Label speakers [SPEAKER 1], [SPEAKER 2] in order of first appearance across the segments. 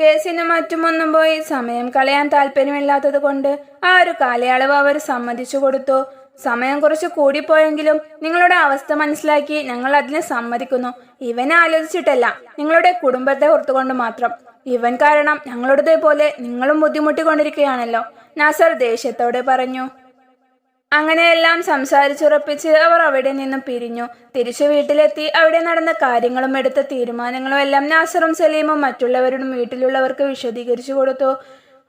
[SPEAKER 1] കേസിനും മറ്റുമൊന്നും പോയി സമയം കളയാൻ താല്പര്യമില്ലാത്തത് കൊണ്ട് ആ ഒരു കാലയളവ് അവർ സമ്മതിച്ചു കൊടുത്തു. സമയം കുറച്ച് കൂടിപ്പോയെങ്കിലും നിങ്ങളുടെ അവസ്ഥ മനസ്സിലാക്കി ഞങ്ങൾ അതിന് സമ്മതിക്കുന്നു. ഇവനെ ആലോചിച്ചിട്ടല്ല നിങ്ങളുടെ കുടുംബത്തെ ഓർത്തുകൊണ്ട് മാത്രം. ഇവൻ കാരണം ഞങ്ങളുടേതുപോലെ നിങ്ങളും ബുദ്ധിമുട്ടിക്കൊണ്ടിരിക്കുകയാണല്ലോ നാസർ ദേഷ്യത്തോടെ പറഞ്ഞു. അങ്ങനെയെല്ലാം സംസാരിച്ചുറപ്പിച്ച് അവർ അവിടെ നിന്നും പിരിഞ്ഞു. തിരിച്ചു വീട്ടിലെത്തി അവിടെ നടന്ന കാര്യങ്ങളും എടുത്ത തീരുമാനങ്ങളും എല്ലാം നാസറും സലീമും മറ്റുള്ളവരുടെ വീട്ടിലുള്ളവർക്ക് വിശദീകരിച്ചു കൊടുത്തു.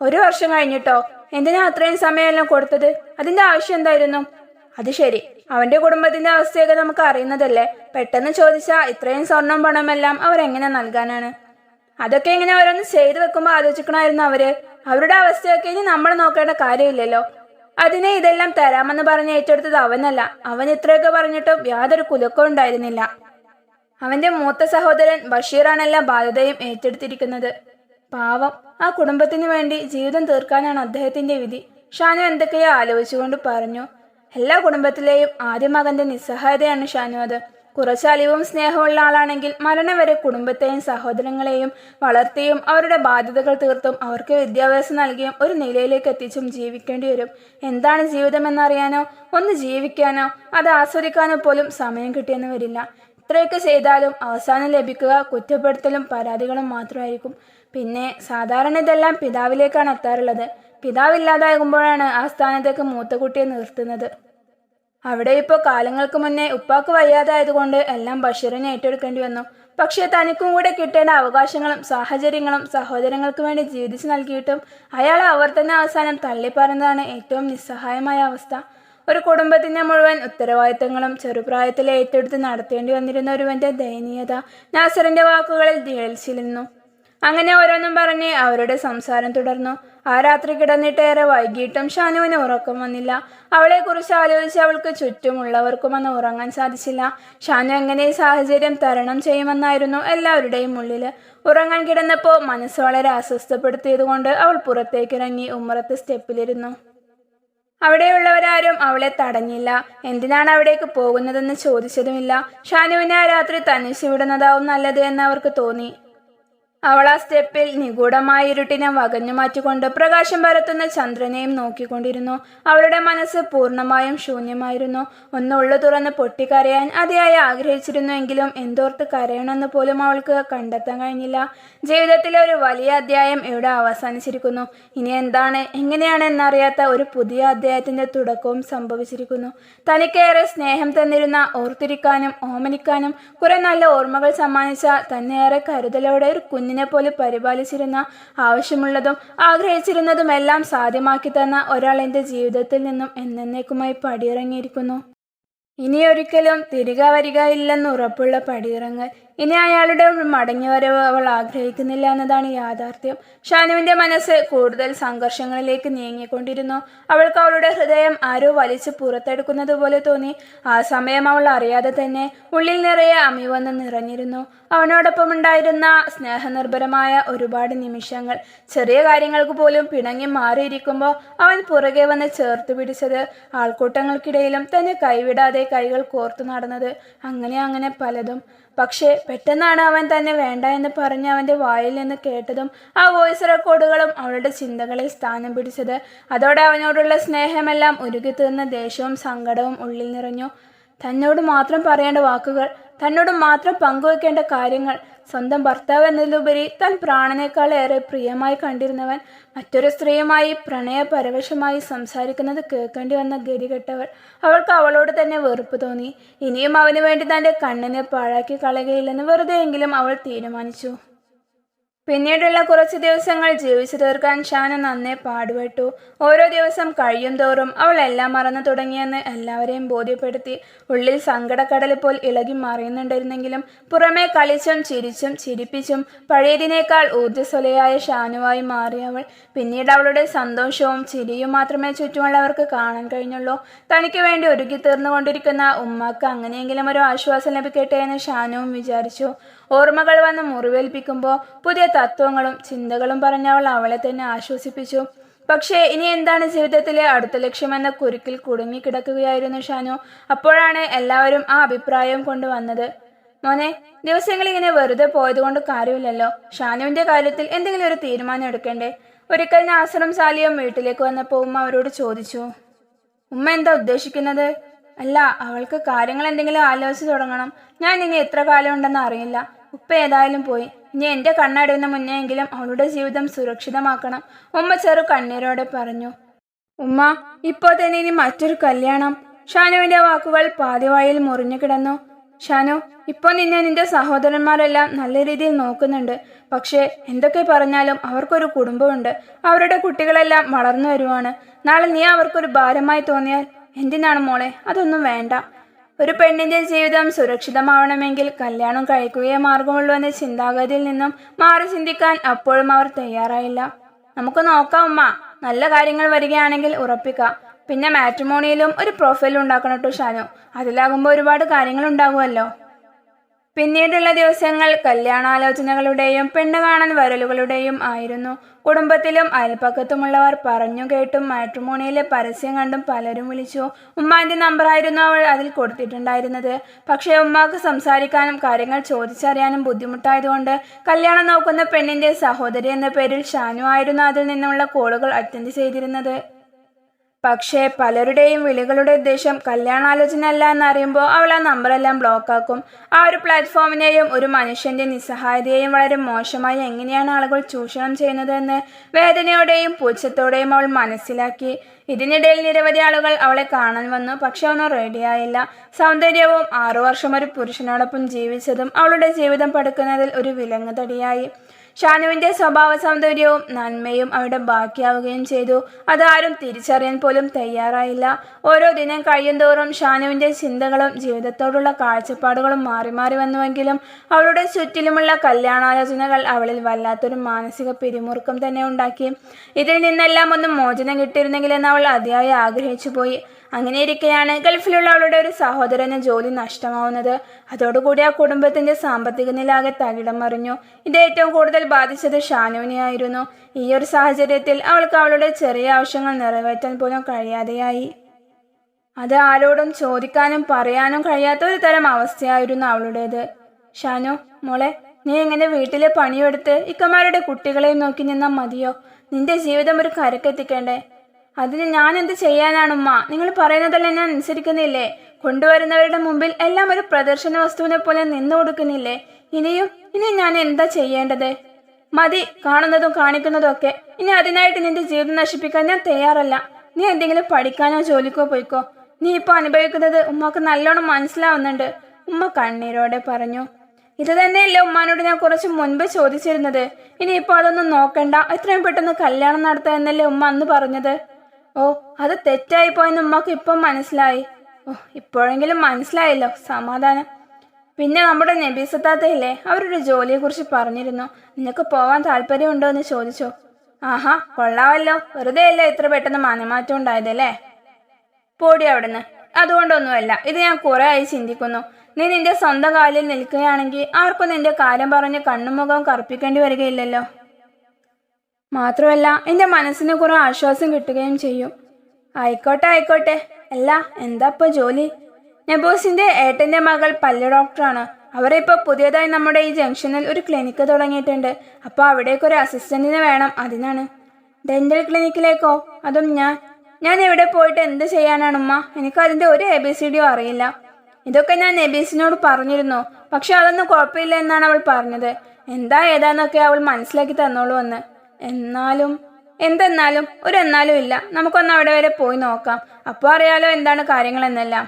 [SPEAKER 1] ഒരു വർഷം കഴിഞ്ഞിട്ടോ? എന്തിനാ അത്രയും സമയമെല്ലാം കൊടുത്തത്? അതിന്റെ ആവശ്യം എന്തായിരുന്നു? അത് ശരി. അവന്റെ കുടുംബത്തിന്റെ അവസ്ഥയൊക്കെ നമുക്ക് അറിയുന്നതല്ലേ? പെട്ടെന്ന് ചോദിച്ചാൽ ഇത്രയും സ്വർണം പണമെല്ലാം അവർ എങ്ങനെ നൽകാനാണ്? അതൊക്കെ എങ്ങനെ ഓരോന്ന് ചെയ്തു വെക്കുമ്പോൾ ആലോചിക്കണമായിരുന്നു അവർ. അവരുടെ അവസ്ഥയൊക്കെ ഇനി നമ്മൾ നോക്കേണ്ട കാര്യമില്ലല്ലോ. അതിനെ ഇതെല്ലാം തരാമെന്ന് പറഞ്ഞ് ഏറ്റെടുത്തത് അവനല്ല. അവൻ ഇത്രയൊക്കെ പറഞ്ഞിട്ടും യാതൊരു കുലുക്കവും ഉണ്ടായിരുന്നില്ല. അവന്റെ മൂത്ത സഹോദരൻ ബഷീറാണെല്ലാം ബാധ്യതയും ഏറ്റെടുത്തിരിക്കുന്നത്. പാവം. ആ കുടുംബത്തിന് വേണ്ടി ജീവിതം തീർക്കാനാണ് അദ്ദേഹത്തിന്റെ വിധി. ഷാനു എന്തൊക്കെയോ ആലോചിച്ചുകൊണ്ട് പറഞ്ഞു. എല്ലാ കുടുംബത്തിലെയും ആദ്യ മകന്റെ നിസ്സഹായതയാണ് ഷാനു അത്. കുറച്ച് അലിവും സ്നേഹമുള്ള ആളാണെങ്കിൽ മരണം വരെ കുടുംബത്തെയും സഹോദരങ്ങളെയും വളർത്തിയും അവരുടെ ബാധ്യതകൾ തീർത്തും അവർക്ക് വിദ്യാഭ്യാസം നൽകിയും ഒരു നിലയിലേക്ക് എത്തിച്ചും ജീവിക്കേണ്ടി വരും. എന്താണ് ജീവിതം എന്നറിയാനോ ഒന്ന് ജീവിക്കാനോ? അത് ആസ്വദിക്കാനോ പോലും സമയം കിട്ടിയെന്ന് വരില്ല. ഇത്രയൊക്കെ ചെയ്താലും അവസാനം ലഭിക്കുക കുറ്റപ്പെടുത്തലും പരാതികളും മാത്രമായിരിക്കും. പിന്നെ സാധാരണ ഇതെല്ലാം പിതാവിലേക്കാണ് എത്താറുള്ളത്. പിതാവില്ലാതാകുമ്പോഴാണ് ആ സ്ഥാനത്തേക്ക് മൂത്ത കുട്ടിയെ നിർത്തുന്നത്. അവിടെ ഇപ്പോൾ കാലങ്ങൾക്ക് മുന്നേ ഉപ്പാക്ക് വയ്യാതായതുകൊണ്ട് എല്ലാം ബഷീറിനെ ഏറ്റെടുക്കേണ്ടി വന്നു. പക്ഷേ തനിക്കും കൂടെ കിട്ടേണ്ട അവകാശങ്ങളും സാഹചര്യങ്ങളും സഹോദരങ്ങൾക്ക് വേണ്ടി ജീവിച്ചു നൽകിയിട്ടും അയാൾ അവർ തന്നെ അവസാനം തള്ളിപ്പറയുന്നതാണ് ഏറ്റവും നിസ്സഹായമായ അവസ്ഥ. ഒരു കുടുംബത്തിന്റെ മുഴുവൻ ഉത്തരവാദിത്തങ്ങളും ചെറുപ്രായത്തിൽ ഏറ്റെടുത്ത് നടത്തേണ്ടി വന്നിരുന്ന ഒരുവന്റെ ദയനീയത നാസറിന്റെ വാക്കുകളിൽ നിഴൽച്ചിരുന്നു അങ്ങനെ ഓരോന്നും പറഞ്ഞ് അവരുടെ സംസാരം തുടർന്നു. ആ രാത്രി കിടന്നിട്ടേറെ വൈകിട്ടും ഷാനുവിന് ഉറക്കം വന്നില്ല. അവളെക്കുറിച്ച് ആലോചിച്ച് അവൾക്ക് ചുറ്റുമുള്ളവർക്കും അന്ന് ഉറങ്ങാൻ സാധിച്ചില്ല. ഷാനു എങ്ങനെ സാഹചര്യം തരണം ചെയ്യുമെന്നായിരുന്നു എല്ലാവരുടെയും ഉള്ളിൽ ഉറങ്ങാൻ കിടന്നപ്പോൾ മനസ്സ് വളരെ അസ്വസ്ഥപ്പെടുത്തിയതുകൊണ്ട് അവൾ പുറത്തേക്കിറങ്ങി ഉമ്മറത്ത് സ്റ്റെപ്പിലിരുന്നു. അവിടെയുള്ളവരാരും അവളെ തടഞ്ഞില്ല. എന്തിനാണ് അവിടേക്ക് പോകുന്നതെന്ന് ചോദിച്ചതുമില്ല. ഷാനുവിനെ ആ രാത്രി തനിച്ച് വിടുന്നതാവും നല്ലത് എന്ന് അവർക്ക് തോന്നി. അവൾ ആ സ്റ്റെപ്പിൽ നിഗൂഢമായ ഇരുട്ടിനെ വകഞ്ഞു മാറ്റിക്കൊണ്ട് പ്രകാശം പരത്തുന്ന ചന്ദ്രനെയും നോക്കിക്കൊണ്ടിരുന്നു. അവളുടെ മനസ്സ് പൂർണമായും ശൂന്യമായിരുന്നു. ഒന്ന് ഉള്ളു തുറന്ന് പൊട്ടിക്കരയാൻ അതിയായി ആഗ്രഹിച്ചിരുന്നുവെങ്കിലും എന്തോർത്ത് കരയണമെന്ന് പോലും അവൾക്ക് കണ്ടെത്താൻ കഴിഞ്ഞില്ല. ജീവിതത്തിലെ ഒരു വലിയ അധ്യായം ഇവിടെ അവസാനിച്ചിരിക്കുന്നു. ഇനി എന്താണ് എങ്ങനെയാണ് എന്നറിയാത്ത ഒരു പുതിയ അധ്യായത്തിന്റെ തുടക്കവും സംഭവിച്ചിരിക്കുന്നു. തനിക്കേറെ സ്നേഹം തന്നിരുന്ന ഓർത്തിരിക്കാനും ഓമനിക്കാനും കുറെ നല്ല ഓർമ്മകൾ സമ്മാനിച്ച തന്നെയേറെ കരുതലോടെ ഒരു കുഞ്ഞിനെ പോലെ പരിപാലിച്ചിരുന്ന ആവശ്യമുള്ളതും ആഗ്രഹിച്ചിരുന്നതുമെല്ലാം സാധ്യമാക്കി തന്ന ഒരാൾ എന്റെ ജീവിതത്തിൽ നിന്നും എന്നേക്കുമായി പടിയിറങ്ങിയിരിക്കുന്നു. ഇനിയൊരിക്കലും തിരികെ വരിക ഇല്ലെന്ന് ഉറപ്പുള്ള പടിയിറങ്ങൽ ഇനി അയാളുടെ മടങ്ങിവരവ് അവൾ ആഗ്രഹിക്കുന്നില്ല എന്നതാണ് യാഥാർത്ഥ്യം. ഷാനുവിന്റെ മനസ്സ് കൂടുതൽ സംഘർഷങ്ങളിലേക്ക് നീങ്ങിക്കൊണ്ടിരുന്നു. അവൾക്ക് അവളുടെ ഹൃദയം ആരോ വലിച്ചു പുറത്തെടുക്കുന്നത് പോലെ തോന്നി. ആ സമയം അവൾ അറിയാതെ തന്നെ ഉള്ളിൽ നിറയെ അമി വന്ന് നിറഞ്ഞിരുന്നു. അവനോടൊപ്പം ഉണ്ടായിരുന്ന സ്നേഹനിർഭരമായ ഒരുപാട് നിമിഷങ്ങൾ. ചെറിയ കാര്യങ്ങൾക്ക് പോലും പിണങ്ങി മാറിയിരിക്കുമ്പോൾ അവൻ പുറകെ വന്ന് ചേർത്ത് പിടിച്ചത് ആൾക്കൂട്ടങ്ങൾക്കിടയിലും തന്നെ കൈവിടാതെ കൈകൾ കോർത്തു നടന്നത്. അങ്ങനെ അങ്ങനെ പലതും. പക്ഷേ പെട്ടെന്നാണ് അവൻ തന്നെ വേണ്ട എന്ന് പറഞ്ഞ് അവന്റെ വായിൽ നിന്ന് കേട്ടതും ആ വോയിസ് റെക്കോർഡുകളും അവളുടെ ചിന്തകളിൽ സ്ഥാനം പിടിച്ചത്. അതോടെ അവനോടുള്ള സ്നേഹമെല്ലാം ഉരുകി തീർന്ന ദേഷ്യവും സങ്കടവും ഉള്ളിൽ നിറഞ്ഞു. തന്നോട് മാത്രം പറയേണ്ട വാക്കുകൾ തന്നോട് മാത്രം പങ്കുവെക്കേണ്ട കാര്യങ്ങൾ സ്വന്തം ഭർത്താവ് എന്നതിലുപരി താൻ പ്രാണനേക്കാൾ ഏറെ പ്രിയമായി കണ്ടിരുന്നവൻ മറ്റൊരു സ്ത്രീയുമായി പ്രണയപരവശമായി സംസാരിക്കുന്നത് കേൾക്കേണ്ടി വന്ന ഗതികെട്ടവൾ അവൾക്ക് അവളോട് തന്നെ വെറുപ്പ് തോന്നി. ഇനിയും അവന് വേണ്ടി തന്റെ കണ്ണിനെ പാഴാക്കി കളയുകയില്ലെന്ന് വെറുതെയെങ്കിലും അവൾ തീരുമാനിച്ചു. പിന്നീടുള്ള കുറച്ച് ദിവസങ്ങൾ ജീവിച്ചു തീർക്കാൻ ഷാന നന്നേ പാടുപെട്ടു. ഓരോ ദിവസം കഴിയും തോറും അവൾ എല്ലാം മറന്നു തുടങ്ങിയെന്ന് എല്ലാവരെയും ബോധ്യപ്പെടുത്തി ഉള്ളിൽ സങ്കടക്കടൽ പോൽ ഇളകി മറിയുന്നുണ്ടായിരുന്നെങ്കിലും പുറമേ കളിച്ചും ചിരിച്ചും ചിരിപ്പിച്ചും പഴയതിനേക്കാൾ ഊർജസ്വലയായ ഷാനുവായി മാറി അവൾ. പിന്നീട് അവളുടെ സന്തോഷവും ചിരിയും മാത്രമേ ചുറ്റുമുള്ളവർക്ക് കാണാൻ കഴിഞ്ഞുള്ളൂ. തനിക്ക് വേണ്ടി ഒരുക്കി തീർന്നുകൊണ്ടിരിക്കുന്ന ഉമ്മാക്ക് അങ്ങനെയെങ്കിലും ഒരു ആശ്വാസം ലഭിക്കട്ടെ എന്ന് ഷാനുവും വിചാരിച്ചു. ഓർമ്മകൾ വന്ന് മുറിവേൽപ്പിക്കുമ്പോൾ പുതിയ തത്വങ്ങളും ചിന്തകളും പറഞ്ഞവൾ അവളെ തന്നെ ആശ്വസിപ്പിച്ചു. പക്ഷേ ഇനി എന്താണ് ജീവിതത്തിലെ അടുത്ത ലക്ഷ്യമെന്ന കുരുക്കിൽ കുടുങ്ങിക്കിടക്കുകയായിരുന്നു ഷാനു. അപ്പോഴാണ് എല്ലാവരും ആ അഭിപ്രായം കൊണ്ടുവന്നത് മോനെ ദിവസങ്ങൾ ഇങ്ങനെ വെറുതെ പോയതുകൊണ്ട് കാര്യമില്ലല്ലോ. ഷാനുവിന്റെ കാര്യത്തിൽ എന്തെങ്കിലും ഒരു തീരുമാനം എടുക്കണ്ടേ? ഒരിക്കൽ നാസറും സാലിയും വീട്ടിലേക്ക് വന്നപ്പോൾ ഉമ്മ അവരോട് ചോദിച്ചു. ഉമ്മ എന്താ ഉദ്ദേശിക്കുന്നത്? അല്ല അവൾക്ക് കാര്യങ്ങൾ എന്തെങ്കിലും ആലോചിച്ച് തുടങ്ങണം. ഞാൻ ഇനി എത്ര കാലം ഉണ്ടെന്ന് അറിയില്ല. ഉപ്പ ഏതായാലും പോയി. ഇനി എന്റെ കണ്ണടയുന്ന മുന്നെയെങ്കിലും അവളുടെ ജീവിതം സുരക്ഷിതമാക്കണം. ഉമ്മ ചെറു കണ്ണീരോടെ പറഞ്ഞു. ഉമ്മ ഇപ്പോൾ തന്നെ ഇനി മറ്റൊരു കല്യാണം. ഷാനുവിന്റെ വാക്കുകൾ പാതിവായിൽ മുറിഞ്ഞു കിടന്നു. ഷാനു ഇപ്പോൾ നിന്നെ നിന്റെ സഹോദരന്മാരെല്ലാം നല്ല രീതിയിൽ നോക്കുന്നുണ്ട്. പക്ഷേ എന്തൊക്കെ പറഞ്ഞാലും അവർക്കൊരു കുടുംബമുണ്ട്. അവരുടെ കുട്ടികളെല്ലാം വളർന്നു വരുവാണ്. നാളെ നീ അവർക്കൊരു ഭാരമായി തോന്നിയാൽ എന്തിനാണ് മോളെ? അതൊന്നും വേണ്ട. ഒരു പെണ്ണിന്റെ ജീവിതം സുരക്ഷിതമാവണമെങ്കിൽ കല്യാണം കഴിക്കുകയേ മാർഗമുള്ളൂ എന്ന ചിന്താഗതിയിൽ നിന്നും മാറി ചിന്തിക്കാൻ അപ്പോഴും അവർ തയ്യാറായില്ല. നമുക്ക് നോക്കാം ഉമ്മ. നല്ല കാര്യങ്ങൾ വരികയാണെങ്കിൽ ഉറപ്പിക്കാം. പിന്നെ മാട്രിമോണിയിലും ഒരു പ്രൊഫൈൽ ഉണ്ടാക്കണം കേട്ടോ ഷാനു. അതിലാകുമ്പോൾ ഒരുപാട് കാര്യങ്ങൾ ഉണ്ടാകുമല്ലോ. പിന്നീടുള്ള ദിവസങ്ങൾ കല്യാണാലോചനകളുടെയും പെണ്ണ് വരലുകളുടെയും ആയിരുന്നു. കുടുംബത്തിലും അയൽപ്പക്കത്തുമുള്ളവർ പറഞ്ഞു കേട്ടും മാട്രിമോണിയിലെ പരസ്യം കണ്ടും പലരും വിളിച്ചു. ഉമ്മാന്റെ നമ്പറായിരുന്നു അവൾ അതിൽ കൊടുത്തിട്ടുണ്ടായിരുന്നത്. പക്ഷേ ഉമ്മാക്ക് സംസാരിക്കാനും കാര്യങ്ങൾ ചോദിച്ചറിയാനും ബുദ്ധിമുട്ടായതുകൊണ്ട് കല്യാണം നോക്കുന്ന പെണ്ണിന്റെ സഹോദരി എന്ന പേരിൽ ഷാനു ആയിരുന്നു അതിൽ നിന്നുള്ള കോളുകൾ അറ്റൻഡ് ചെയ്തിരുന്നത്. പക്ഷേ പലരുടെയും വിളികളുടെ ഉദ്ദേശം കല്യാണാലോചന അല്ല എന്നറിയുമ്പോൾ അവൾ ആ നമ്പറെല്ലാം ബ്ലോക്കാക്കും ആ ഒരു പ്ലാറ്റ്ഫോമിനെയും ഒരു മനുഷ്യന്റെ നിസ്സഹായതയെയും വളരെ മോശമായി എങ്ങനെയാണ് ആളുകൾ ചൂഷണം ചെയ്യുന്നതെന്ന് വേദനയോടെയും പൂച്ചത്തോടെയും അവൾ മനസ്സിലാക്കി. ഇതിനിടയിൽ നിരവധി ആളുകൾ അവളെ കാണാൻ വന്നു. പക്ഷെ ഒന്നും റെഡിയായില്ല സൗന്ദര്യവും ആറു വർഷം ഒരു പുരുഷനോടൊപ്പം ജീവിച്ചതും അവളുടെ ജീവിതം പടുക്കുന്നതിൽ ഒരു വിലങ്ങ് ഷാനുവിന്റെ സ്വഭാവ സൗന്ദര്യവും നന്മയും അവിടെ ബാക്കിയാവുകയും ചെയ്തു. അതാരും തിരിച്ചറിയാൻ പോലും തയ്യാറായില്ല. ഓരോ ദിനം കഴിയുന്തോറും ഷാനുവിന്റെ ചിന്തകളും ജീവിതത്തോടുള്ള കാഴ്ചപ്പാടുകളും മാറി മാറി വന്നുവെങ്കിലും അവളുടെ ചുറ്റിലുമുള്ള കല്യാണാലോചനകൾ അവളിൽ വല്ലാത്തൊരു മാനസിക പിരിമുറുക്കം തന്നെ ഉണ്ടാക്കി. ഇതിൽ നിന്നെല്ലാം ഒന്നും മോചനം കിട്ടിയിരുന്നെങ്കിലെന്ന് അവൾ അതിയായി ആഗ്രഹിച്ചു പോയി അങ്ങനെ ഇരിക്കെയാണ് ഗൾഫിലുള്ള അവളുടെ ഒരു സഹോദരന് ജോലി നഷ്ടമാവുന്നത്. അതോടുകൂടി ആ കുടുംബത്തിന്റെ സാമ്പത്തിക നില ആകെ തകിടം മറിഞ്ഞു. ഇത് ഏറ്റവും കൂടുതൽ ബാധിച്ചത് ഷാനുവിനെയായിരുന്നു ഈ ഒരു സാഹചര്യത്തിൽ അവൾക്ക് അവളുടെ ചെറിയ ആവശ്യങ്ങൾ നിറവേറ്റാൻ പോലും കഴിയാതെയായി. അത് ആരോടും ചോദിക്കാനും പറയാനും കഴിയാത്ത ഒരു തരം അവസ്ഥയായിരുന്നു അവളുടേത്. ഷാനു മോളെ നീ എങ്ങനെ വീട്ടിലെ പണിയെടുത്ത് ഇക്കമാരുടെ കുട്ടികളെയും നോക്കി നിന്നാൽ മതിയോ? നിന്റെ ജീവിതം ഒരു കരക്കെത്തിക്കണ്ടേ അതിന് ഞാൻ എന്ത് ചെയ്യാനാണ് ഉമ്മ നിങ്ങൾ പറയുന്നതെല്ലാം ഞാൻ അനുസരിക്കുന്നില്ലേ? കൊണ്ടുവരുന്നവരുടെ മുമ്പിൽ എല്ലാം ഒരു പ്രദർശന വസ്തുവിനെ പോലെ നിന്നു കൊടുക്കുന്നില്ലേ? ഇനിയും ഇനി ഞാൻ എന്താ ചെയ്യേണ്ടത്? മതി കാണുന്നതും കാണിക്കുന്നതും ഒക്കെ. ഇനി അതിനായിട്ട് നിന്റെ ജീവിതം നശിപ്പിക്കാൻ ഞാൻ തയ്യാറല്ല. നീ എന്തെങ്കിലും പഠിക്കാനോ ജോലിക്കോ പോയിക്കോ. നീ ഇപ്പൊ അനുഭവിക്കുന്നത് ഉമ്മക്ക് നല്ലോണം മനസ്സിലാവുന്നുണ്ട്. ഉമ്മ കണ്ണീരോടെ പറഞ്ഞു. ഇത് തന്നെയല്ലേ ഉമ്മാനോട് ഞാൻ കുറച്ച് മുൻപ് ചോദിച്ചിരുന്നത്. ഇനി ഇപ്പൊ അതൊന്നും നോക്കണ്ട. എത്രയും പെട്ടെന്ന് കല്യാണം നടത്താം എന്നല്ലേ ഉമ്മ അന്ന് പറഞ്ഞത്? ഓ അത് തെറ്റായി പോയെന്ന് ഉമ്മക്ക് ഇപ്പം മനസ്സിലായി. ഓ ഇപ്പോഴെങ്കിലും മനസ്സിലായല്ലോ സമാധാനം. പിന്നെ നമ്മുടെ നബീസത്താത്തയില്ലേ അവരുടെ ജോലിയെക്കുറിച്ച് പറഞ്ഞിരുന്നു. നിനക്ക് പോവാൻ താല്പര്യമുണ്ടോ എന്ന് ചോദിച്ചു. ആഹാ കൊള്ളാവല്ലോ. വെറുതെ അല്ലേ ഇത്ര പെട്ടെന്ന് മനമാറ്റം ഉണ്ടായതല്ലേ? പോടി അവിടുന്ന്. അതുകൊണ്ടൊന്നുമല്ല ഇത് ഞാൻ കുറെ ആയി ചിന്തിക്കുന്നു. നീ നിന്റെ സ്വന്തം കാലിൽ നിൽക്കുകയാണെങ്കിൽ ആർക്കും നിന്റെ കാര്യം പറഞ്ഞ് കണ്ണുമുഖം കറുപ്പിക്കേണ്ടി വരികയില്ലല്ലോ. മാത്രമല്ല എന്റെ മനസ്സിന് കുറെ ആശ്വാസം കിട്ടുകയും ചെയ്യും. ആയിക്കോട്ടെ ആയിക്കോട്ടെ. അല്ല എന്താ ഇപ്പൊ ജോലി? നെബോസിന്റെ ഏട്ടന്റെ മകൾ പല്ല് ഡോക്ടറാണ്. അവരിപ്പോൾ പുതിയതായി നമ്മുടെ ഈ ജംഗ്ഷനിൽ ഒരു ക്ലിനിക്ക് തുടങ്ങിയിട്ടുണ്ട്. അപ്പോൾ അവിടേക്ക് ഒരു വേണം അതിനാണ്. ഡെന്റൽ ക്ലിനിക്കിലേക്കോ അതും ഞാൻ. ഞാൻ എവിടെ പോയിട്ട് എന്ത് ചെയ്യാനാണ് ഉമ്മ? എനിക്ക് അതിന്റെ ഒരു എ ബി സി ഡിയോ അറിയില്ല. ഇതൊക്കെ ഞാൻ നബീസിനോട് പറഞ്ഞിരുന്നു. പക്ഷെ അതൊന്നും കുഴപ്പമില്ല എന്നാണ് അവൾ പറഞ്ഞത്. എന്താ ഏതാന്നൊക്കെ അവൾ മനസ്സിലാക്കി തന്നോളൂ എന്ന് എന്നാലും എന്തെന്നാലും ഒരു എന്നാലും ഇല്ല. നമുക്കൊന്ന് അവിടെ വരെ പോയി നോക്കാം. അപ്പോൾ അറിയാലോ എന്താണ് കാര്യങ്ങൾ കാര്യങ്ങളെന്നെല്ലാം.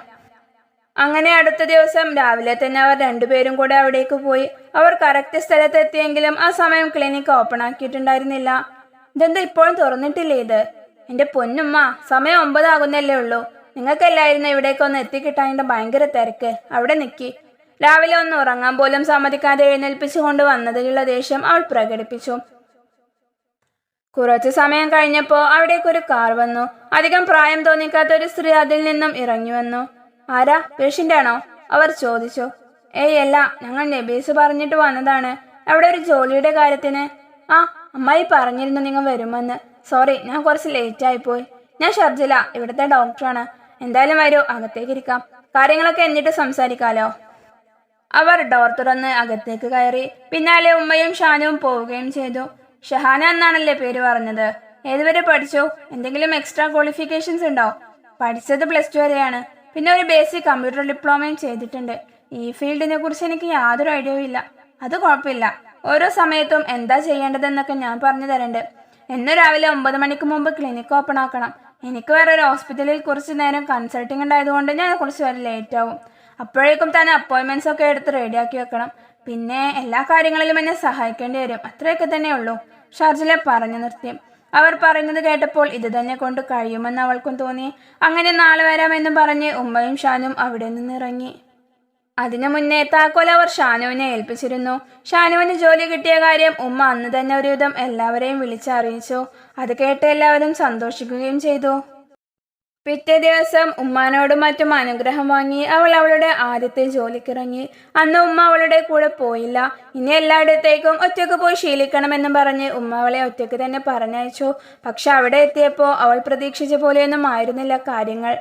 [SPEAKER 1] അങ്ങനെ അടുത്ത ദിവസം രാവിലെ തന്നെ അവർ രണ്ടുപേരും കൂടെ അവിടേക്ക് പോയി. അവർ കറക്റ്റ് സ്ഥലത്തെത്തിയെങ്കിലും ആ സമയം ക്ലിനിക്ക് ഓപ്പൺ ആക്കിയിട്ടുണ്ടായിരുന്നില്ല. ഇതെന്താ ഇപ്പോഴും തുറന്നിട്ടില്ലേ ഇത്? എന്റെ പൊന്നുമ്മ സമയം ഒമ്പതാകുന്നല്ലേ ഉള്ളൂ. നിങ്ങൾക്കല്ലായിരുന്നു ഇവിടേക്ക് ഒന്ന് എത്തിക്കിട്ടാന്റെ ഭയങ്കര തിരക്ക്. അവിടെ നിൽക്കി രാവിലെ ഒന്ന് ഉറങ്ങാൻ പോലും സമ്മതിക്കാതെ എഴുന്നേൽപ്പിച്ചുകൊണ്ട് വന്നതിലുള്ള ദേഷ്യം അവൾ പ്രകടിപ്പിച്ചു. കുറച്ചു സമയം കഴിഞ്ഞപ്പോൾ അവിടേക്ക് ഒരു കാർ വന്നു. അധികം പ്രായം തോന്നിക്കാത്ത ഒരു സ്ത്രീ അതിൽ നിന്നും ഇറങ്ങി വന്നു. ആരാ? പേഷ്യന്റ് ആണോ അവർ ചോദിച്ചു. ഏയ് അല്ല ഞങ്ങൾ നബീസ് പറഞ്ഞിട്ട് വന്നതാണ്. അവിടെ ഒരു ജോലിയുടെ കാര്യത്തിന്. ആ അമ്മായി പറഞ്ഞിരുന്നു നിങ്ങൾ വരുമെന്ന്. സോറി ഞാൻ കുറച്ച് ലേറ്റ് ആയിപ്പോയി. ഞാൻ ഷർജില ഇവിടുത്തെ ഡോക്ടറാണ്. എന്തായാലും വരൂ അകത്തേക്ക് ഇരിക്കാം. കാര്യങ്ങളൊക്കെ എന്നിട്ട് സംസാരിക്കാലോ. അവർ ഡോർ തുറന്ന് അകത്തേക്ക് കയറി. പിന്നാലെ ഉമ്മയും ഷാനുവും പോവുകയും ചെയ്തു. ഷഹാന എന്നാണല്ലേ പേര് പറഞ്ഞത്? ഏതുവരെ പഠിച്ചു? എന്തെങ്കിലും എക്സ്ട്രാ ക്വാളിഫിക്കേഷൻസ് ഉണ്ടോ? പഠിച്ചത് പ്ലസ് ടു വരെയാണ്. പിന്നെ ഒരു ബേസിക് കമ്പ്യൂട്ടർ ഡിപ്ലോമയും ചെയ്തിട്ടുണ്ട്. ഈ ഫീൽഡിനെ കുറിച്ച് എനിക്ക് യാതൊരു ഐഡിയയും ഇല്ല. അത് കുഴപ്പമില്ല. ഓരോ സമയത്തും എന്താ ചെയ്യേണ്ടതെന്നൊക്കെ ഞാൻ പറഞ്ഞു തരണ്ട്. എന്നെ രാവിലെ ഒമ്പത് മണിക്ക് മുമ്പ് ക്ലിനിക്ക് ഓപ്പൺ ആക്കണം. എനിക്ക് വേറെ ഒരു ഹോസ്പിറ്റലിൽ കുറച്ച് നേരം കൺസൾട്ടിംഗ് ഉണ്ടായതുകൊണ്ട് ഞാൻ കുറച്ച് വരെ ലേറ്റ് ആവും. അപ്പോഴേക്കും തന്നെ അപ്പോയിൻമെന്റ്സ് ഒക്കെ എടുത്ത് റെഡിയാക്കി വെക്കണം. പിന്നെ എല്ലാ കാര്യങ്ങളിലും എന്നെ സഹായിക്കേണ്ടി വരും. അത്രയൊക്കെ തന്നെ ഉള്ളൂ ഷാർജിലെ പറഞ്ഞു നിർത്തി. അവർ പറയുന്നത് കേട്ടപ്പോൾ ഇത് തന്നെ കൊണ്ട് കഴിയുമെന്ന് അവൾക്കും തോന്നി. അങ്ങനെ നാളെ വരാമെന്ന് പറഞ്ഞ് ഉമ്മയും ഷാനും അവിടെ നിന്ന് ഇറങ്ങി അതിനു മുന്നേ താക്കോൽ അവർ ഷാനുവിനെ ഏൽപ്പിച്ചിരുന്നു. ഷാനുവിന് ജോലി കിട്ടിയ കാര്യം ഉമ്മ അന്ന് തന്നെ ഒരുവിധം എല്ലാവരെയും വിളിച്ചറിയിച്ചു. അത് കേട്ട് എല്ലാവരും സന്തോഷിക്കുകയും ചെയ്തു. പിറ്റേ ദിവസം ഉമ്മാനോടും മറ്റും അനുഗ്രഹം വാങ്ങി അവൾ അവളുടെ ആദ്യത്തെ ജോലിക്കിറങ്ങി. അന്ന് ഉമ്മ അവളുടെ കൂടെ പോയില്ല. ഇനി എല്ലായിടത്തേക്കും ഒറ്റയ്ക്ക് പോയി ശീലിക്കണമെന്ന് പറഞ്ഞ് ഉമ്മ അവളെ ഒറ്റയ്ക്ക് തന്നെ പറഞ്ഞയച്ചു. പക്ഷെ അവിടെ എത്തിയപ്പോൾ അവൾ പ്രതീക്ഷിച്ച പോലെയൊന്നും ആയിരുന്നില്ല കാര്യങ്ങൾ.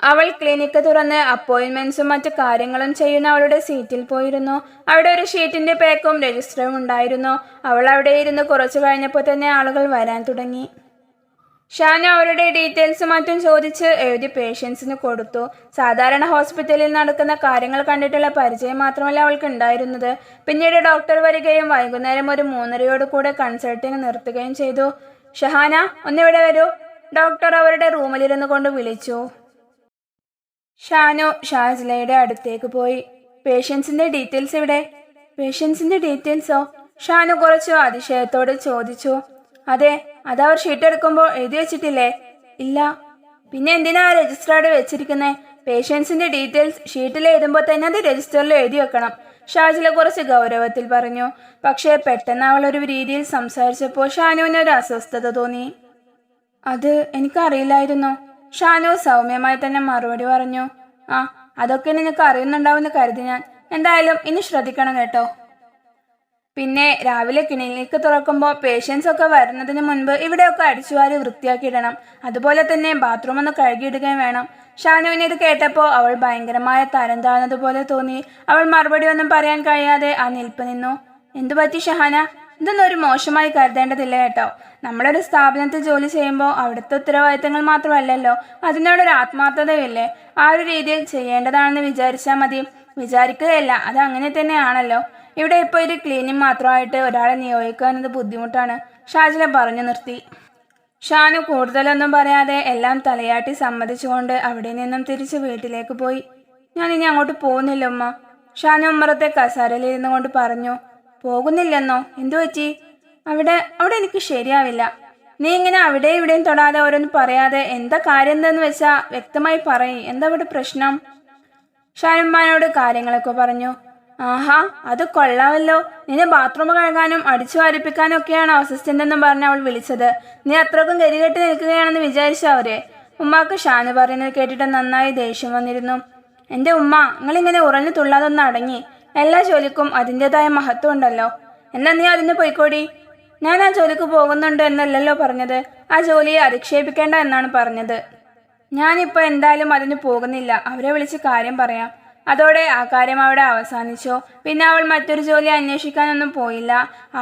[SPEAKER 1] അവൾ ക്ലിനിക്ക് തുറന്ന് അപ്പോയിന്റ്മെന്റ്സും മറ്റു കാര്യങ്ങളും ചെയ്യുന്ന അവളുടെ സീറ്റിൽ പോയിരുന്നു. അവിടെ ഒരു ഷീറ്റിന്റെ പേക്കും രജിസ്റ്ററും ഉണ്ടായിരുന്നു. അവൾ അവിടെ ഇരുന്ന് കുറച്ചു കഴിഞ്ഞപ്പോൾ തന്നെ ആളുകൾ വരാൻ തുടങ്ങി. ഷാനു അവരുടെ ഡീറ്റെയിൽസ് മറ്റും ചോദിച്ച് എഴുതി പേഷ്യൻസിന് കൊടുത്തു. സാധാരണ ഹോസ്പിറ്റലിൽ നടക്കുന്ന കാര്യങ്ങൾ കണ്ടിട്ടുള്ള പരിചയം മാത്രമല്ല അവൾക്ക് ഉണ്ടായിരുന്നത്. പിന്നീട് ഡോക്ടർ വരികയും വൈകുന്നേരം ഒരു മൂന്നരയോട് കൂടെ കൺസൾട്ടിങ് നിർത്തുകയും ചെയ്തു. ഷഹാന ഒന്നിവിടെ വരൂ. ഡോക്ടർ അവരുടെ റൂമിലിരുന്നു കൊണ്ട് വിളിച്ചു. ഷാനു ഷാസിലയുടെ അടുത്തേക്ക് പോയി. പേഷ്യൻസിന്റെ ഡീറ്റെയിൽസ് ഇവിടെ പേഷ്യൻസിന്റെ ഡീറ്റെയിൽസോ? ഷാനു കുറച്ചു അതിശയത്തോട് ചോദിച്ചു. അതെ അതവർ എടുക്കുമ്പോൾ എഴുതി വെച്ചിട്ടില്ലേ? ഇല്ല. പിന്നെ എന്തിനാ രജിസ്റ്റർഡ് വെച്ചിരിക്കുന്നത് പേഷ്യൻസിന്റെ ഡീറ്റെയിൽസ് ഷീറ്റിൽ എഴുതുമ്പോൾ തന്നെ അത് രജിസ്റ്ററിൽ എഴുതി വെക്കണം. ഷാജില കുറച്ച് ഗൗരവത്തിൽ പറഞ്ഞു. പക്ഷേ പെട്ടെന്ന് അവൾ ഒരു രീതിയിൽ സംസാരിച്ചപ്പോൾ ഷാനുവിന് ഒരു അസ്വസ്ഥത തോന്നി. അത് എനിക്കറിയില്ലായിരുന്നു. ഷാനു സൗമ്യമായി തന്നെ മറുപടി പറഞ്ഞു. ആ അതൊക്കെ നിനക്ക് അറിയുന്നുണ്ടാവുമെന്ന് കരുതി ഞാൻ. എന്തായാലും ഇനി ശ്രദ്ധിക്കണം കേട്ടോ. പിന്നെ രാവിലെ ക്ലിനിക്ക് തുറക്കുമ്പോൾ പേഷ്യൻസ് ഒക്കെ വരുന്നതിന് മുൻപ് ഇവിടെയൊക്കെ അടിച്ചുവാരി വൃത്തിയാക്കിയിടണം. അതുപോലെ തന്നെ ബാത്റൂം ഒന്ന് കഴുകിയിടുകയും വേണം. ഷാനുവിനെ ഇത് കേട്ടപ്പോൾ അവൾ ഭയങ്കരമായ തരം താഴ്ന്നതുപോലെ തോന്നി. അവൾ മറുപടി ഒന്നും പറയാൻ കഴിയാതെ ആ നിൽപ്പ് നിന്നു. എന്തു പറ്റി ഷഹാന? ഇതൊന്നും ഒരു മോശമായി കരുതേണ്ടതില്ല കേട്ടോ. നമ്മളൊരു സ്ഥാപനത്തിൽ ജോലി ചെയ്യുമ്പോൾ അവിടുത്തെ ഉത്തരവാദിത്തങ്ങൾ മാത്രമല്ലല്ലോ. അതിനോടൊരു ആത്മാർത്ഥതയില്ലേ ആ ഒരു രീതിയിൽ ചെയ്യേണ്ടതാണെന്ന് വിചാരിച്ചാൽ മതി. വിചാരിക്കുകയല്ല അത് അങ്ങനെ തന്നെയാണല്ലോ. ഇവിടെ ഇപ്പോൾ ഒരു ക്ലീനിങ് മാത്രമായിട്ട് ഒരാളെ നിയോഗിക്കുക എന്നത് ബുദ്ധിമുട്ടാണ്. ഷാജില പറഞ്ഞു നിർത്തി. ഷാനു കൂടുതലൊന്നും പറയാതെ എല്ലാം തലയാട്ടി സമ്മതിച്ചുകൊണ്ട് അവിടെ നിന്നും തിരിച്ച് വീട്ടിലേക്ക് പോയി. ഞാൻ ഇനി അങ്ങോട്ട് പോകുന്നില്ല ഉമ്മ. ഷാനു ഉമ്മറത്തെ കസാരയിലിരുന്നു കൊണ്ട് പറഞ്ഞു. പോകുന്നില്ലെന്നോ? എന്തു പറ്റി? അവിടെ അവിടെ എനിക്ക് ശരിയാവില്ല. നീ ഇങ്ങനെ അവിടെ ഇവിടെയും തൊടാതെ ഓരോന്ന് പറയാതെ എന്താ കാര്യം എന്തെന്ന് വെച്ചാ വ്യക്തമായി പറയും. എന്താ അവിടെ പ്രശ്നം? ഷാനുമ്മാനോട് കാര്യങ്ങളൊക്കെ പറഞ്ഞു. ആഹാ അത് കൊള്ളാമല്ലോ. നിന്നെ ബാത്റൂം കഴുകാനും അടിച്ചു വാരിപ്പിക്കാനും ഒക്കെയാണ് അസിസ്റ്റന്റ് എന്നും പറഞ്ഞ് അവൾ വിളിച്ചത്. നീ അത്രക്കും കരികെട്ടി നിൽക്കുകയാണെന്ന് വിചാരിച്ച അവരെ? ഉമ്മാക്ക് ഷാനു പറയുന്നത് കേട്ടിട്ട് നന്നായി ദേഷ്യം വന്നിരുന്നു. എന്റെ ഉമ്മ നിങ്ങളിങ്ങനെ ഉറഞ്ഞു തുള്ളാതൊന്ന് അടങ്ങി. എല്ലാ ജോലിക്കും അതിന്റെതായ മഹത്വം ഉണ്ടല്ലോ. എന്നാ നീ അതിന് പോയിക്കോടി. ഞാൻ ആ ജോലിക്ക് പോകുന്നുണ്ട് എന്നല്ലല്ലോ പറഞ്ഞത്. ആ ജോലിയെ അധിക്ഷേപിക്കേണ്ട എന്നാണ് പറഞ്ഞത്. ഞാനിപ്പോൾ എന്തായാലും അതിന് പോകുന്നില്ല. അവരെ വിളിച്ച് കാര്യം പറയാം. അതോടെ ആ കാര്യം അവിടെ അവസാനിച്ചു. പിന്നെ അവൾ മറ്റൊരു ജോലി അന്വേഷിക്കാനൊന്നും പോയില്ല.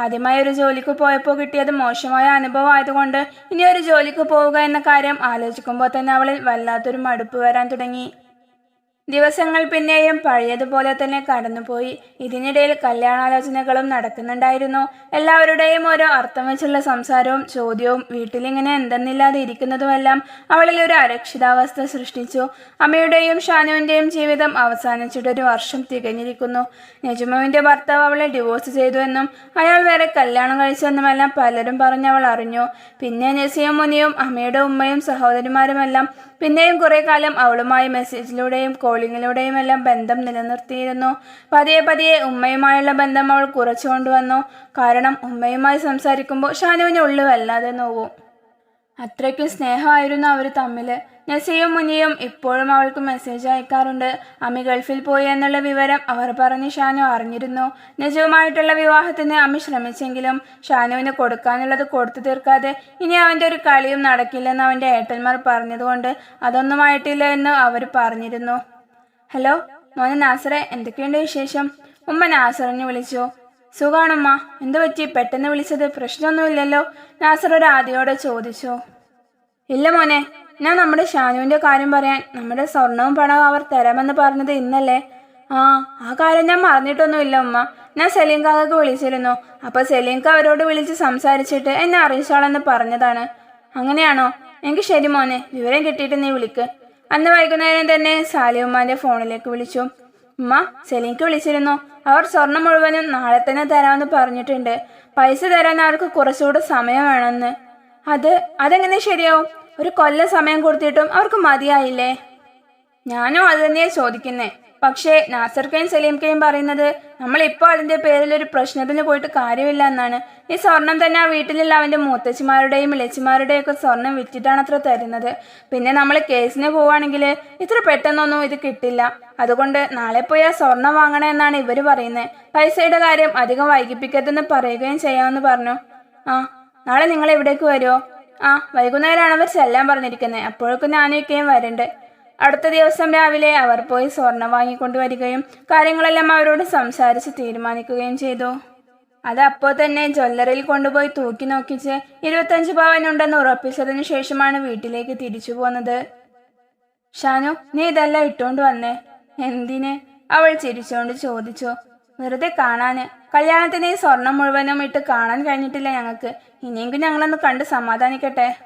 [SPEAKER 1] ആദ്യമായി ഒരു ജോലിക്ക് പോയപ്പോൾ കിട്ടിയത് മോശമായ അനുഭവം ആയതുകൊണ്ട് ഇനി ഒരു ജോലിക്ക് പോവുക എന്ന കാര്യം ആലോചിക്കുമ്പോൾ തന്നെ അവളിൽ വല്ലാത്തൊരു മടുപ്പ് വരാൻ തുടങ്ങി. ദിവസങ്ങൾ പിന്നെയും പഴയതുപോലെ തന്നെ കടന്നുപോയി. ഇതിനിടയിൽ കല്യാണാലോചനകളും നടക്കുന്നുണ്ടായിരുന്നു. എല്ലാവരുടെയും ഓരോ അർത്ഥം വെച്ചുള്ള സംസാരവും ചോദ്യവും വീട്ടിലിങ്ങനെ എന്തെന്നില്ലാതെ ഇരിക്കുന്നതുമെല്ലാം അവളിൽ ഒരു അരക്ഷിതാവസ്ഥ സൃഷ്ടിച്ചു. അമ്മയുടെയും ഷാനുവിന്റെയും ജീവിതം അവസാനിച്ചിട്ടൊരു വർഷം തികഞ്ഞിരിക്കുന്നു. നജുമുവിന്റെ ഭർത്താവ് അവളെ ഡിവോഴ്സ് ചെയ്തു എന്നും അയാൾ വേറെ കല്യാണം കഴിച്ചെന്നുമെല്ലാം പലരും പറഞ്ഞ് അവൾ അറിഞ്ഞു. പിന്നെ നസിയും മുനിയും അമ്മയുടെ ഉമ്മയും സഹോദരിമാരുമെല്ലാം പിന്നെയും കുറെ കാലം അവളുമായി മെസ്സേജിലൂടെയും കോളിങ്ങിലൂടെയും എല്ലാം ബന്ധം നിലനിർത്തിയിരുന്നു. പതിയെ പതിയെ ഉമ്മയുമായുള്ള ബന്ധം അവൾ കുറച്ചുകൊണ്ടുവന്നു കാരണം ഉമ്മയുമായി സംസാരിക്കുമ്പോൾ ഷാനുവിന് ഉള്ളു വല്ലാതെ നോവും. അത്രയ്ക്കും സ്നേഹമായിരുന്നു അവർ തമ്മിൽ നസിയും മുനിയും ഇപ്പോഴും അവൾക്ക് മെസ്സേജ് അയക്കാറുണ്ട്. അമി ഗൾഫിൽ പോയി എന്നുള്ള വിവരം അവർ പറഞ്ഞ് ഷാനു അറിഞ്ഞിരുന്നു. നജുവുമായിട്ടുള്ള വിവാഹത്തിന് അമ്മി ശ്രമിച്ചെങ്കിലും ഷാനുവിന് കൊടുക്കാനുള്ളത് കൊടുത്തു തീർക്കാതെ ഇനി അവന്റെ ഒരു കളിയും നടക്കില്ലെന്ന് അവന്റെ ഏട്ടന്മാർ പറഞ്ഞതുകൊണ്ട് അതൊന്നും ആയിട്ടില്ല എന്ന് അവർ പറഞ്ഞിരുന്നു. ഹലോ മോനെ നാസറെ എന്തൊക്കെയുണ്ട് വിശേഷം? ഉമ്മ നാസറിനെ വിളിച്ചു. സുഖാണുമ്മ. എന്തു പറ്റി? പെട്ടെന്ന് വിളിച്ചത് പ്രശ്നമൊന്നുമില്ലല്ലോ? നാസർ ഒരു ആദ്യയോടെ ചോദിച്ചു. ഇല്ല മോനെ ഞാൻ നമ്മുടെ ഷാനുവിന്റെ കാര്യം പറയാൻ നമ്മുടെ സ്വർണവും പണവും അവർ തരാമെന്ന് പറഞ്ഞത് ഇന്നല്ലേ? ആ ആ കാര്യം ഞാൻ മറന്നിട്ടൊന്നുമില്ല ഉമ്മ. ഞാൻ സലീം വിളിച്ചിരുന്നു. അപ്പൊ സലീം അവരോട് വിളിച്ച് സംസാരിച്ചിട്ട് എന്നെ അറിയിച്ചോളെന്ന് പറഞ്ഞതാണ്. അങ്ങനെയാണോ? എനിക്ക് ശരി മോനെ വിവരം കിട്ടിയിട്ട് നീ വിളിക്ക്. അന്ന് വൈകുന്നേരം തന്നെ സാലിയുമ്മാന്റെ ഫോണിലേക്ക് വിളിച്ചു. ഉമ്മ സെലിക്ക് വിളിച്ചിരുന്നു. അവർ സ്വർണം മുഴുവനും നാളെ തന്നെ തരാമെന്ന് പറഞ്ഞിട്ടുണ്ട്. പൈസ തരാൻ അവർക്ക് കുറച്ചുകൂടെ സമയം വേണമെന്ന്. അത് അതെങ്ങനെ ശരിയാവും? ഒരു കൊല്ലം സമയം കൊടുത്തിട്ടും അവർക്ക് മതിയായില്ലേ? ഞാനും അത് തന്നെയാ ചോദിക്കുന്നേ. പക്ഷേ നാസർക്കയും സലീംക്കയും പറയുന്നത് നമ്മൾ ഇപ്പോൾ അതിന്റെ പേരിൽ ഒരു പ്രശ്നത്തിന് പോയിട്ട് കാര്യമില്ല എന്നാണ്. ഈ സ്വർണം തന്നെ ആ വീട്ടിലുള്ള അവന്റെ മൂത്തച്ഛിമാരുടെയും ഇളച്ചിമാരുടെയും ഒക്കെ സ്വർണം വിറ്റിട്ടാണ് അത്ര തരുന്നത്. പിന്നെ നമ്മൾ കേസിന് പോവാണെങ്കിൽ ഇത്ര പെട്ടെന്നൊന്നും ഇത് കിട്ടില്ല. അതുകൊണ്ട് നാളെ പോയി ആ സ്വർണം വാങ്ങണേ എന്നാണ് ഇവർ പറയുന്നത് പൈസയുടെ കാര്യം അധികം വൈകിപ്പിക്കരുതെന്ന് പറയുകയും ചെയ്യാമെന്ന് പറഞ്ഞു. ആ നാളെ നിങ്ങൾ എവിടേക്ക് വരുമോ ആ വൈകുന്നേരമാണ് അവർ ചെല്ലാൻ പറഞ്ഞിരിക്കുന്നത് അപ്പോഴേക്കും ഞാനൊക്കെയും വരണ്ട്. അടുത്ത ദിവസം രാവിലെ അവർ പോയി സ്വർണം വാങ്ങിക്കൊണ്ടുവരികയും കാര്യങ്ങളെല്ലാം അവരോട് സംസാരിച്ച് തീരുമാനിക്കുകയും ചെയ്തു. അത് അപ്പോൾ തന്നെ ജ്വല്ലറിയിൽ കൊണ്ടുപോയി തൂക്കി നോക്കിച്ച് ഇരുപത്തഞ്ച് പവനുണ്ടെന്ന് ഉറപ്പിച്ചതിനു ശേഷമാണ് വീട്ടിലേക്ക് തിരിച്ചു പോന്നത്. ഷാനു നീ ഇതെല്ലാം ഇട്ടുകൊണ്ട് വന്നേ. എന്തിന്? അവൾ ചിരിച്ചുകൊണ്ട് ചോദിച്ചു. വെറുതെ കാണാന്. കല്യാണത്തിന് ഈ സ്വർണം മുഴുവനും ഇട്ട് കാണാൻ കഴിഞ്ഞിട്ടില്ല ഞങ്ങൾക്ക്. ഇനിയെങ്കിലും ഞങ്ങളൊന്ന് കണ്ട് സമാധാനിക്കട്ടെ.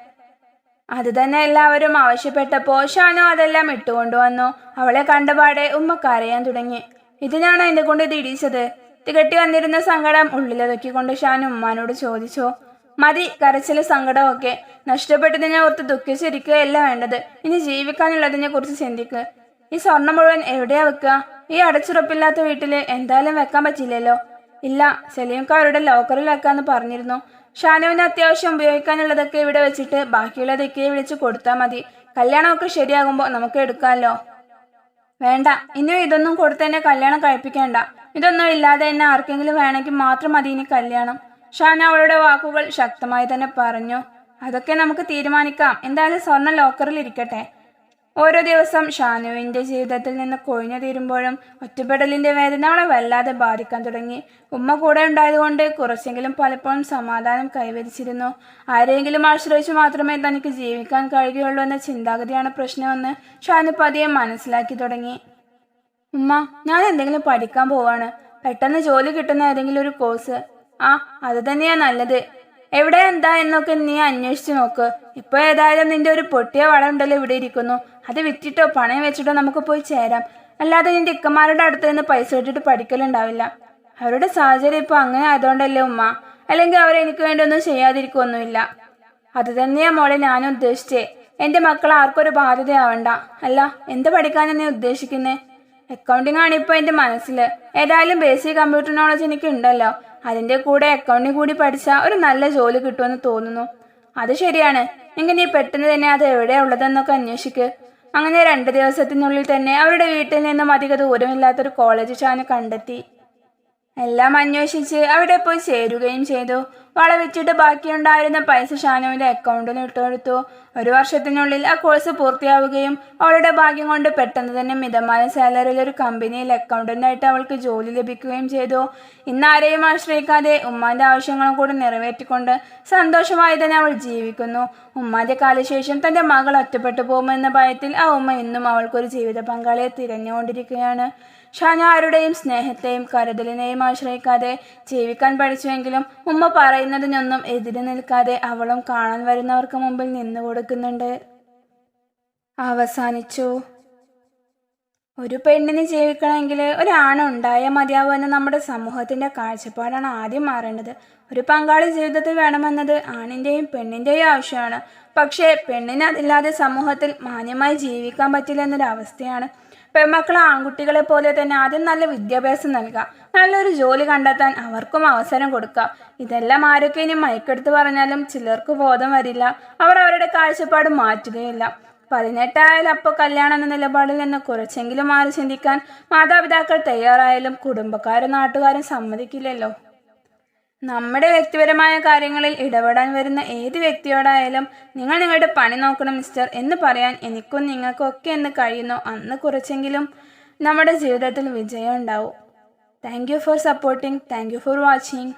[SPEAKER 1] അത് തന്നെ എല്ലാവരും ആവശ്യപ്പെട്ടപ്പോൾ ഷാനു അതെല്ലാം ഇട്ടുകൊണ്ടുവന്നു. അവളെ കണ്ടപാടെ ഉമ്മ കരയാൻ തുടങ്ങി. ഇതിനാണ് എന്നെ കൊണ്ട് ഇത് തികട്ടി വന്നിരുന്ന സങ്കടം ഉള്ളിലൊതുക്കിക്കൊണ്ട് ഷാനു ഉമ്മാനോട് ചോദിച്ചു. മതി കരച്ചിൽ സങ്കടമൊക്കെ. നഷ്ടപ്പെട്ടതിനെ ഓർത്ത് ദുഃഖിച്ചിരിക്കുകയല്ല വേണ്ടത്. ഇനി ജീവിക്കാനുള്ളതിനെ കുറിച്ച് ചിന്തിക്ക്. ഈ സ്വർണം മുഴുവൻ എവിടെയാ വെക്കുക? ഈ അടച്ചുറപ്പില്ലാത്ത വീട്ടിൽ എന്തായാലും വെക്കാൻ പറ്റില്ലല്ലോ. ഇല്ല സലീംക്കാരുടെ ലോക്കറിൽ വെക്കാന്ന് പറഞ്ഞിരുന്നു. ഷാനുവിന് അത്യാവശ്യം ഉപയോഗിക്കാനുള്ളതൊക്കെ ഇവിടെ വെച്ചിട്ട് ബാക്കിയുള്ളതൊക്കെ വിളിച്ച് കൊടുത്താൽ മതി. കല്യാണമൊക്കെ ശരിയാകുമ്പോൾ നമുക്ക് എടുക്കാമല്ലോ വേണ്ട. ഇനിയും ഇതൊന്നും കൊടുത്ത് തന്നെ കല്യാണം കഴിപ്പിക്കേണ്ട. ഇതൊന്നും ഇല്ലാതെ തന്നെ ആർക്കെങ്കിലും വേണമെങ്കിൽ മാത്രം മതി ഇനി കല്യാണം. ഷാന അവളുടെ വാക്കുകൾ ശക്തമായി തന്നെ പറഞ്ഞു. അതൊക്കെ നമുക്ക് തീരുമാനിക്കാം. എന്തായാലും സ്വർണ ലോക്കറിൽ ഇരിക്കട്ടെ. ഓരോ ദിവസം ഷാനുവിന്റെ ജീവിതത്തിൽ നിന്ന് കൊഴിഞ്ഞു തീരുമ്പോഴും ഒറ്റപ്പെടലിന്റെ വേദന അവളെ വല്ലാതെ ബാധിക്കാൻ തുടങ്ങി. ഉമ്മ കൂടെ ഉണ്ടായതുകൊണ്ട് കുറച്ചെങ്കിലും പലപ്പോഴും സമാധാനം കൈവരിച്ചിരുന്നു. ആരെങ്കിലും ആശ്രയിച്ചു മാത്രമേ തനിക്ക് ജീവിക്കാൻ കഴിയുകയുള്ളൂ എന്ന ചിന്താഗതിയാണ് പ്രശ്നമെന്ന് ഷാനു പതിയെ മനസ്സിലാക്കി തുടങ്ങി. ഉമ്മ ഞാൻ എന്തെങ്കിലും പഠിക്കാൻ പോവാണ്. പെട്ടെന്ന് ജോലി കിട്ടുന്ന ഏതെങ്കിലും ഒരു കോഴ്സ്. ആ അത് തന്നെയാ നല്ലത്. എവിടെ എന്താ എന്നൊക്കെ നീ അന്വേഷിച്ചു നോക്ക്. ഇപ്പൊ ഏതായാലും നിന്റെ ഒരു പൊട്ടിയ വളം ഉണ്ടല്ലോ ഇവിടെ ഇരിക്കുന്നു. അത് വിറ്റിട്ടോ പണയം വെച്ചിട്ടോ നമുക്ക് പോയി ചേരാം. അല്ലാതെ നിന്റെ ഇക്കന്മാരുടെ അടുത്ത് നിന്ന് പൈസ ഇട്ടിട്ട് പഠിക്കലുണ്ടാവില്ല. അവരുടെ സാഹചര്യം ഇപ്പൊ അങ്ങനെ ആയതുകൊണ്ടല്ലേ ഉമ്മ? അല്ലെങ്കിൽ അവരെനിക്ക് വേണ്ടി ഒന്നും ചെയ്യാതിരിക്കൊന്നുമില്ല അത് തന്നെയാ മോളെ ഞാനും ഉദ്ദേശിച്ചേ. എന്റെ മക്കൾ ആർക്കൊരു ബാധ്യതയാവണ്ട. അല്ല എന്ത് പഠിക്കാനാ നീ ഉദ്ദേശിക്കുന്നേ? അക്കൗണ്ടിങ് ആണ് ഇപ്പൊ എന്റെ മനസ്സിൽ ഏതായാലും ബേസിക് കമ്പ്യൂട്ടർ നോളജ് എനിക്ക് ഉണ്ടല്ലോ. അതിന്റെ കൂടെ അക്കൗണ്ടിങ് കൂടി പഠിച്ചാൽ ഒരു നല്ല ജോലി കിട്ടുമെന്ന് തോന്നുന്നു. അത് ശരിയാണ്. എങ്കിൽ നീ പെട്ടെന്ന് തന്നെ അത് എവിടെയാ ഉള്ളതെന്നൊക്കെ അന്വേഷിക്ക്. അങ്ങനെ രണ്ട് ദിവസത്തിനുള്ളിൽ തന്നെ അവരുടെ വീട്ടിൽ നിന്നും അധിക ദൂരമില്ലാത്തൊരു കോളേജ് ഷാന് കണ്ടെത്തി. എല്ലാം അന്വേഷിച്ച് അവിടെ പോയി ചേരുകയും ചെയ്തു. വള വെച്ചിട്ട് ബാക്കിയുണ്ടായിരുന്ന പൈസ ഷാനുവിന്റെ അക്കൗണ്ടിൽ ഇട്ടുകൊടുത്തു ഒരു വർഷത്തിനുള്ളിൽ ആ കോഴ്സ് പൂർത്തിയാവുകയും അവളുടെ ഭാഗ്യം കൊണ്ട് പെട്ടെന്ന് തന്നെ മിതമായ സാലറിയിൽ ഒരു കമ്പനിയിൽ അക്കൗണ്ടന്റായിട്ട് അവൾക്ക് ജോലി ലഭിക്കുകയും ചെയ്തു. ഇന്ന് ആരെയും ആശ്രയിക്കാതെ ഉമ്മാന്റെ ആവശ്യങ്ങളും കൂടി നിറവേറ്റിക്കൊണ്ട് സന്തോഷമായി തന്നെ അവൾ ജീവിക്കുന്നു. ഉമ്മാന്റെ കാലശേഷം തന്റെ മകൾ ഒറ്റപ്പെട്ടു പോകുമെന്ന ഭയത്തിൽ ആ ഉമ്മ ഇന്നും അവൾക്കൊരു ജീവിത പങ്കാളിയെ തിരഞ്ഞുകൊണ്ടിരിക്കുകയാണ്. ഷാന ആരുടെയും സ്നേഹത്തെയും കരുതലിനെയും ആശ്രയിക്കാതെ ജീവിക്കാൻ പഠിച്ചുവെങ്കിലും ഉമ്മ പറയുന്നതിനൊന്നും എതിര് നിൽക്കാതെ അവളും കാണാൻ വരുന്നവർക്ക് മുമ്പിൽ നിന്നു കൊടുക്കുന്നുണ്ട്. അവസാനിച്ചു. ഒരു പെണ്ണിന് ജീവിക്കണമെങ്കിൽ ഒരാണുണ്ടായാൽ മതിയാവുമെന്ന് നമ്മുടെ സമൂഹത്തിന്റെ കാഴ്ചപ്പാടാണ് ആദ്യം മാറേണ്ടത്. ഒരു പങ്കാളി ജീവിതത്തിൽ വേണമെന്നത് ആണിന്റെയും പെണ്ണിന്റെയും ആവശ്യമാണ്. പക്ഷേ പെണ്ണിന് അതില്ലാതെ സമൂഹത്തിൽ മാന്യമായി ജീവിക്കാൻ പറ്റില്ല എന്നൊരവസ്ഥയാണ്. പെൺമക്കൾ ആൺകുട്ടികളെ പോലെ തന്നെ ആദ്യം നല്ല വിദ്യാഭ്യാസം നൽകുക നല്ലൊരു ജോലി കണ്ടെത്താൻ അവർക്കും അവസരം കൊടുക്കാം ഇതെല്ലാം ആരൊക്കെ ഇനി മയക്കെടുത്ത് പറഞ്ഞാലും ചിലർക്ക് ബോധം വരില്ല. അവർ അവരുടെ കാഴ്ചപ്പാട് മാറ്റുകയില്ല. പതിനെട്ടായാലും അപ്പോൾ കല്യാണം എന്ന നിലപാടിൽ നിന്ന് കുറച്ചെങ്കിലും മാറി ചിന്തിക്കാൻ മാതാപിതാക്കൾ തയ്യാറായാലും കുടുംബക്കാരും നാട്ടുകാരും സമ്മതിക്കില്ലല്ലോ. നമ്മുടെ വ്യക്തിപരമായ കാര്യങ്ങളിൽ ഇടപെടാൻ വരുന്ന ഏത് വ്യക്തിയോടായാലും നിങ്ങൾ നിങ്ങളുടെ പണി നോക്കണം മിസ്റ്റർ എന്ന് പറയാൻ എനിക്കും നിങ്ങൾക്കും ഒക്കെ എന്ന് കഴിയുന്നു. അന്ന് കുറച്ചെങ്കിലും നമ്മുടെ ജീവിതത്തിൽ വിജയം ഉണ്ടാവും. Thank you for supporting thank you for watching